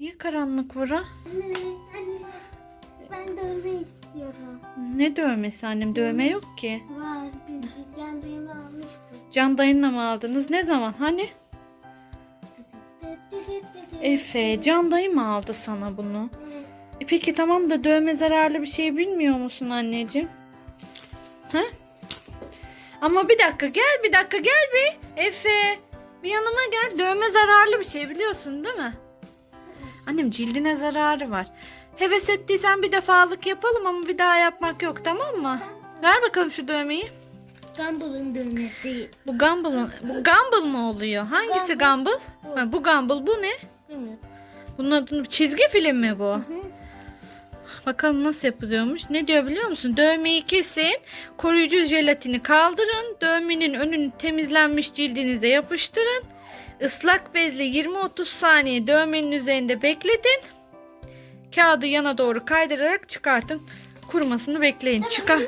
Niye karanlık bura? Anne, anne. Ben dövme istiyorum. Ne dövmesi annem? Dövme yok ki. Var. Biz dükkan dövme almıştık. Can dayınla mı aldınız? Ne zaman? Hani? Efe, Can dayı mı aldı sana bunu? Evet. E peki tamam da dövme zararlı bir şey bilmiyor musun anneciğim? Ha? Ama bir dakika gel bir dakika gel bir. Efe bir yanıma gel. Dövme zararlı bir şey biliyorsun değil mi? Annem cildine zararı var. Heves ettiysen bir defalık yapalım ama bir daha yapmak yok tamam mı? Ver bakalım şu dövmeyi. Gumball'ın dövmesi. Bu Gumball'ın bu Gumball mı oluyor? Hangisi Gumball? Ha, bu Gumball bu ne? Bilmiyorum. Bunun adını çizgi film mi bu? Hı. Bakalım nasıl yapılıyormuş. Ne diyor biliyor musun? Dövmeyi kesin, koruyucu jelatini kaldırın, dövmenin önünü temizlenmiş cildinize yapıştırın. Islak bezle 20-30 saniye dövmenin üzerinde bekletin. Kağıdı yana doğru kaydırarak çıkartın. Kurumasını bekleyin. Çıkar.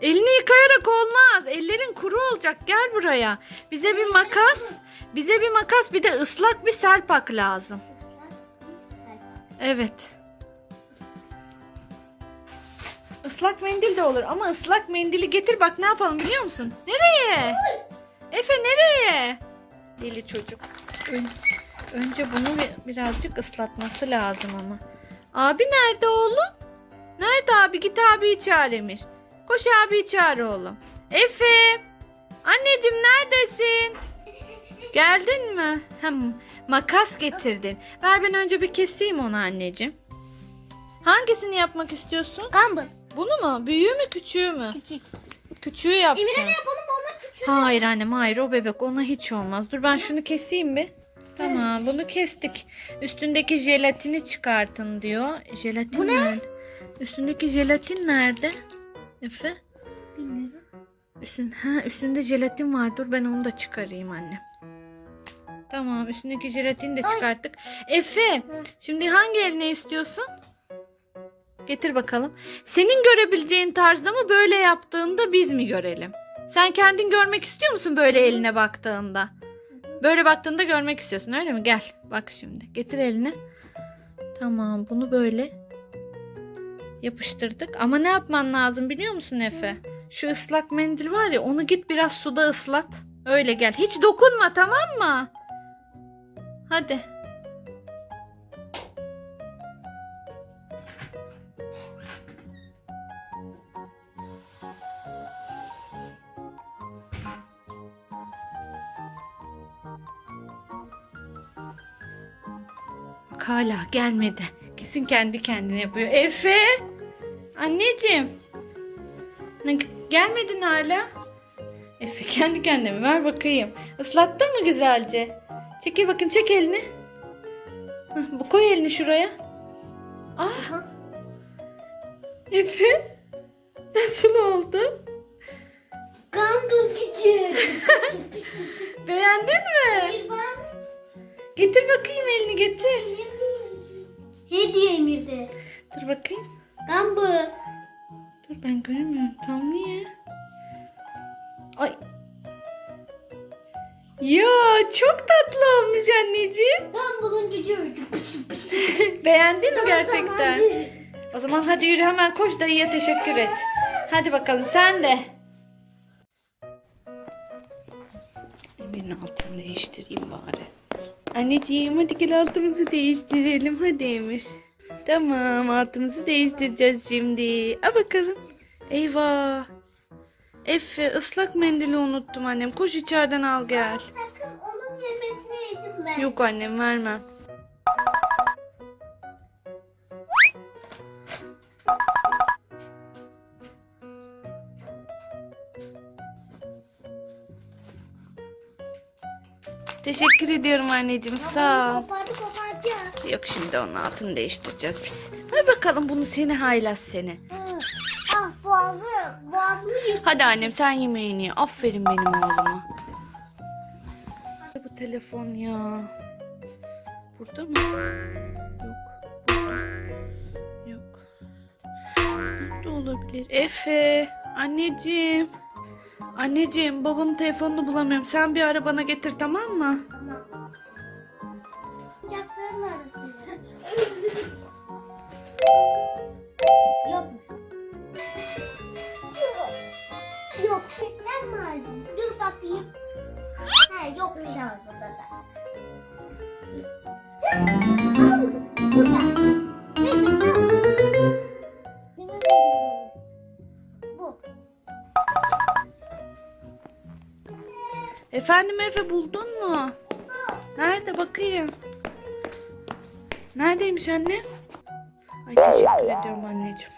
Elini yıkayarak olmaz. Ellerin kuru olacak. Gel buraya. Bize bir makas, bize bir makas, bir de ıslak bir selpak lazım. Evet. Islak mendil de olur ama ıslak mendili getir bak ne yapalım biliyor musun? Nereye? Efe nereye? Deli çocuk. Ön- önce bunu bir- birazcık ıslatması lazım ama. Abi nerede oğlum? Nerede abi? Git abiyi çağır Emir. Koş abiyi çağır oğlum. Efe! Anneciğim neredesin? Geldin mi? Hem makas getirdin. Ver ben önce bir keseyim onu anneciğim. Hangisini yapmak istiyorsun? Gumball. Bunu mu? Büyüğü mü küçüğü mü? Küçük. Küçüğü yapacağım. Emir'e ne yapalım. Hayır annem hayır o bebek ona hiç olmaz. Dur ben şunu keseyim bir. Tamam bunu kestik. Üstündeki jelatini çıkartın diyor. Jelatin Bu ne? nerede? Üstündeki jelatin nerede? Efe? Bilmiyorum. Üstün, ha, üstünde jelatin var. Dur ben onu da çıkarayım anne. Tamam üstündeki jelatini de Ay. çıkarttık. Efe şimdi hangi eline istiyorsun? Getir bakalım. Senin görebileceğin tarzda mı böyle yaptığında biz mi görelim? Sen kendin görmek istiyor musun böyle eline baktığında? Böyle baktığında görmek istiyorsun öyle mi? Gel bak şimdi. Getir elini. Tamam bunu böyle yapıştırdık. Ama ne yapman lazım biliyor musun Efe? Şu ıslak mendil var ya onu git biraz suda ıslat. Öyle gel. Hiç dokunma tamam mı? Hadi. Bak hala gelmedi. Kesin kendi kendine yapıyor. Efe! Anneciğim. Ne, gelmedin hala. Efe kendi kendine ver bakayım. Islattın mı güzelce? Çekil bakayım çek elini. Bu koy elini şuraya. Ah. Efe. Nasıl oldu? Gumball küçük. Beğendin mi? Getir bakayım elini getir. Hediye Emir'de. Dur bakayım. Gumball. Dur ben göremiyorum. Tam niye? Ay. Ya çok tatlı olmuş anneciğim. Gumball'ın gücü. Beğendin mi gerçekten? O zaman hadi yürü hemen koş dayıya teşekkür et. Hadi bakalım sen de. Emir'in altını değiştireyim bari. Anneciğim hadi gel altımızı değiştirelim hadi Emir. Tamam altımızı değiştireceğiz şimdi. A bakalım. Eyvah. Efe ıslak mendili unuttum annem. Koş içeriden al gel. Sakın onun yemesine yedim ben. Yok annem vermem. Teşekkür ediyorum anneciğim sağ ol. Kopardı koparacağız. Yok şimdi onun altını değiştireceğiz biz. Ver bakalım bunu seni haylaz seni. Ah boğazı, boğazımı yırttı. Hadi annem sen yemeğini ye. Aferin benim oğluma. Bu telefon ya. Burada mı? Yok. Burada. Yok. Nerede olabilir? Efe. Anneciğim. Anneciğim babamın telefonunu bulamıyorum. Sen bir ara bana getir tamam mı? Tamam. Bıçakların arasında. Yok. Yok. Sen mi aldın? Dur bakayım. He yokmuş ağzında da. Efendim Efe buldun mu? Nerede bakayım? Neredeymiş anne? Ay teşekkür ediyorum anneciğim.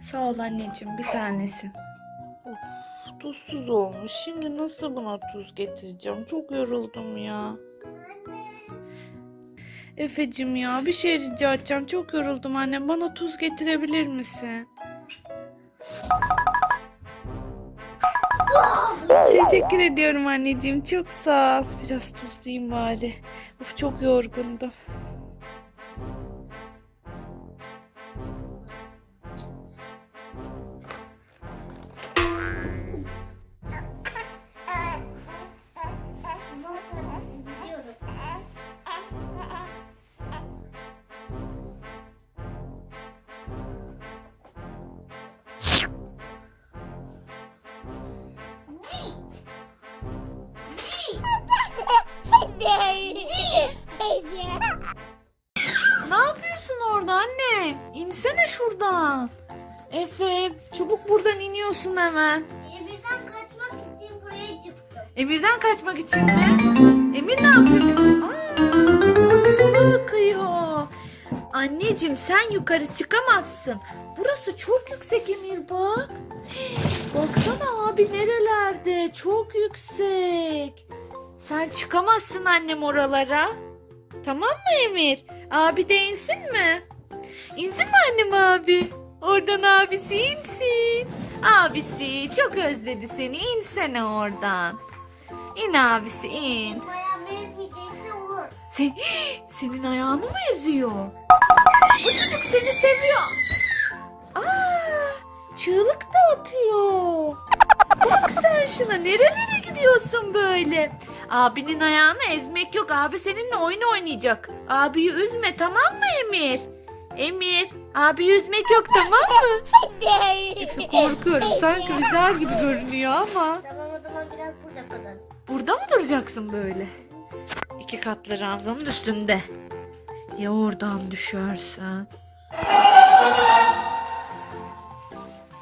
Sağ ol anneciğim bir tanesin. Of, tuzsuz olmuş. Şimdi nasıl buna tuz getireceğim? Çok yoruldum ya. Efe'cim ya bir şey rica edeceğim. Çok yoruldum anne. Bana tuz getirebilir misin? Teşekkür ediyorum anneciğim. Çok sağ ol. Biraz tuzlayayım bari. Of çok yorgundum. Ne yapıyorsun orada anne? İnsene şuradan. Efe çabuk buradan iniyorsun hemen. Evimden kaçmak için buraya çıktım. Emir'den kaçmak için mi? Emir ne yapıyor? Aa, bak bakıyor. Anneciğim sen yukarı çıkamazsın. Burası çok yüksek Emir bak. Baksana abi nerelerde çok yüksek. Sen çıkamazsın annem oralara. Tamam mı Emir? Abi de insin mi? İnsin mi annem abi? Oradan abisi insin. Abisi çok özledi seni. İnsene oradan. İn abisi in. Olur. Sen, senin ayağını mı eziyor? Bu çocuk seni seviyor. Aa, çığlık da atıyor. Bak sen şuna nerelere gidiyorsun böyle? Abinin ayağını ezmek yok. Abi seninle oyun oynayacak. Abiyi üzme tamam mı Emir? Emir, abiyi üzmek yok tamam mı? Efe korkuyorum. Sanki üzer gibi görünüyor ama. Tamam o zaman biraz burada kalalım. Burada mı duracaksın böyle? İki katlı ranzanın üstünde. Ya oradan düşersen?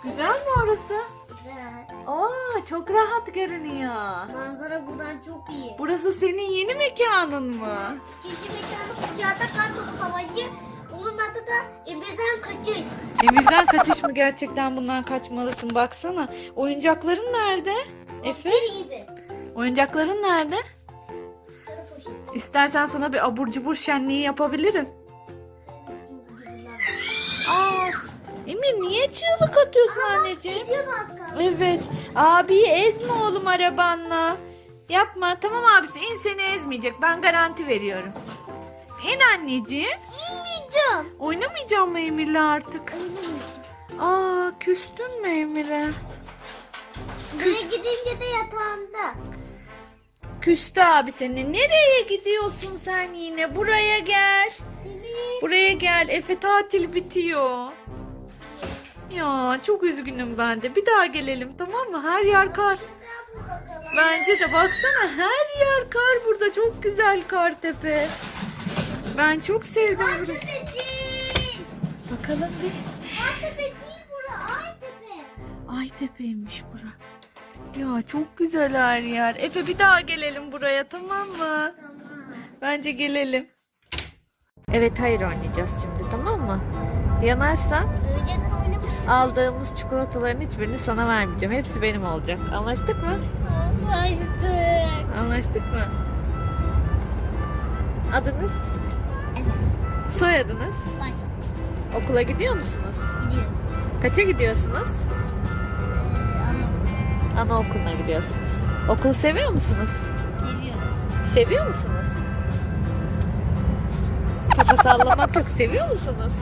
Güzel mi orası? Aa çok rahat görünüyor. Manzara buradan çok iyi. Burası senin yeni mekanın mı? İkinci mekanı dışarıda kartopu savaşı. Onun adı da Emir'den kaçış. Emir'den kaçış mı gerçekten bundan kaçmalısın baksana. Oyuncakların nerede? Efe? Gibi. Oyuncakların nerede? Sarı poşet. İstersen sana bir abur cubur şenliği yapabilirim. Aa, Emir niye çığlık atıyorsun anneciğim? Eziyordu az kaldı. Evet. Abiyi ezme oğlum arabanla. Yapma. Tamam abisi in seni ezmeyecek. Ben garanti veriyorum. İn anneciğim. İnmeyeceğim. Oynamayacağım mı Emir'le artık? Aa küstün mü Emir'e? Eve gidince de yatağımda. Küstü abi seni. Nereye gidiyorsun sen yine? Buraya gel. Buraya gel. Efe tatil bitiyor. Ya çok üzgünüm ben de. Bir daha gelelim tamam mı? Her yer kar. Bence de baksana her yer kar burada. Çok güzel kar tepe. Ben çok sevdim burayı. Bakalım bir. Tepe değil bura. Ya çok güzel her yer. Efe bir daha gelelim buraya tamam mı? Tamam. Bence gelelim. Evet hayır oynayacağız şimdi tamam mı? Yanarsan oynamıştık. Aldığımız çikolataların hiçbirini sana vermeyeceğim. Hepsi benim olacak. Anlaştık mı? Anlaştık. Anlaştık mı? Adınız? Soyadınız? Başla. Okula gidiyor musunuz? Gidiyorum. Kaça gidiyorsunuz? Ama Anaokuluna gidiyorsunuz. Okulu seviyor musunuz? seviyoruz. Seviyor musunuz? Kafa sallamak yok. Seviyor musunuz?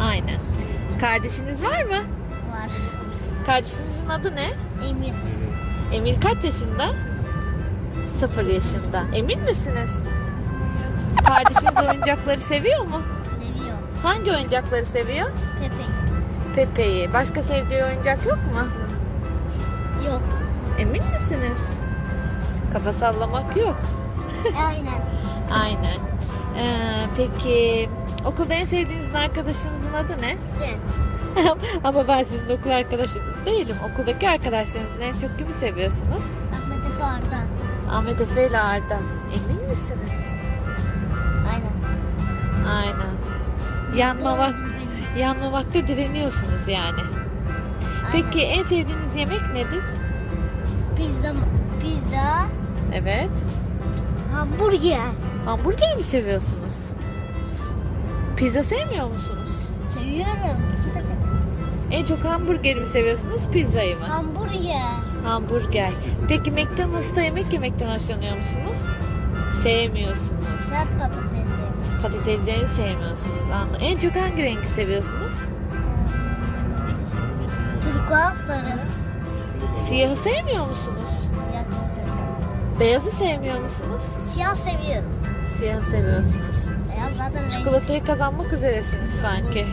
Aynen. Kardeşiniz var mı? Var. Kardeşinizin adı ne? Emir. Emir kaç yaşında? Sıfır yaşında. Emin misiniz? Kardeşiniz oyuncakları seviyor mu? Seviyor. Hangi oyuncakları seviyor? Pepe'yi. Pepe'yi. Başka sevdiği oyuncak yok mu? Yok. Emin misiniz? Kafa sallamak yok. Aynen. Aynen. Ee, peki okulda en sevdiğiniz arkadaşınızın adı ne? Sen. Ama ben sizin okul arkadaşınız değilim. Okuldaki arkadaşlarınızın en çok kimi seviyorsunuz? Ahmet Efe Arda. Ahmet Efe ile Arda. Emin misiniz? Aynen. Aynen. Yanma vak yanma vakti direniyorsunuz yani. Peki en sevdiğiniz yemek nedir? Pizza, pizza, Evet. hamburger. Hamburger mi seviyorsunuz? Pizza sevmiyor musunuz? Seviyorum. En çok hamburgeri mi seviyorsunuz, pizzayı mı? Hamburger. Hamburger. Peki McDonald's'ta yemek yemekten hoşlanıyor musunuz? Sevmiyorsunuz. Zat patatesi. Patatesleri sevmiyorsunuz. Anladım. En çok hangi rengi seviyorsunuz? Turkuaz sarı. Siyahı sevmiyor musunuz? Çok. Beyazı sevmiyor musunuz? Siyah seviyorum. Siyahı seviyorsunuz. Zaten. Çikolatayı kazanmak üzeresiniz sanki.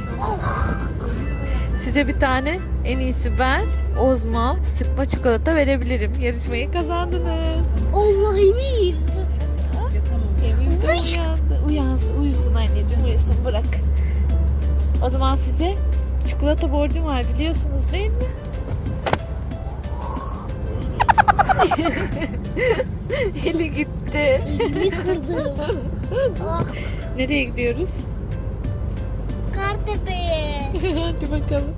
Size bir tane en iyisi ben Ozmo sıkma çikolata verebilirim. Yarışmayı kazandınız. Allah emin. Emin uyandı. Uyansın, uyusun anneciğim uyusun bırak. O zaman size çikolata borcum var biliyorsunuz değil mi? Eli gitti. Elimi kırdım. Nereye gidiyoruz? Kartepe'ye. Hadi bakalım.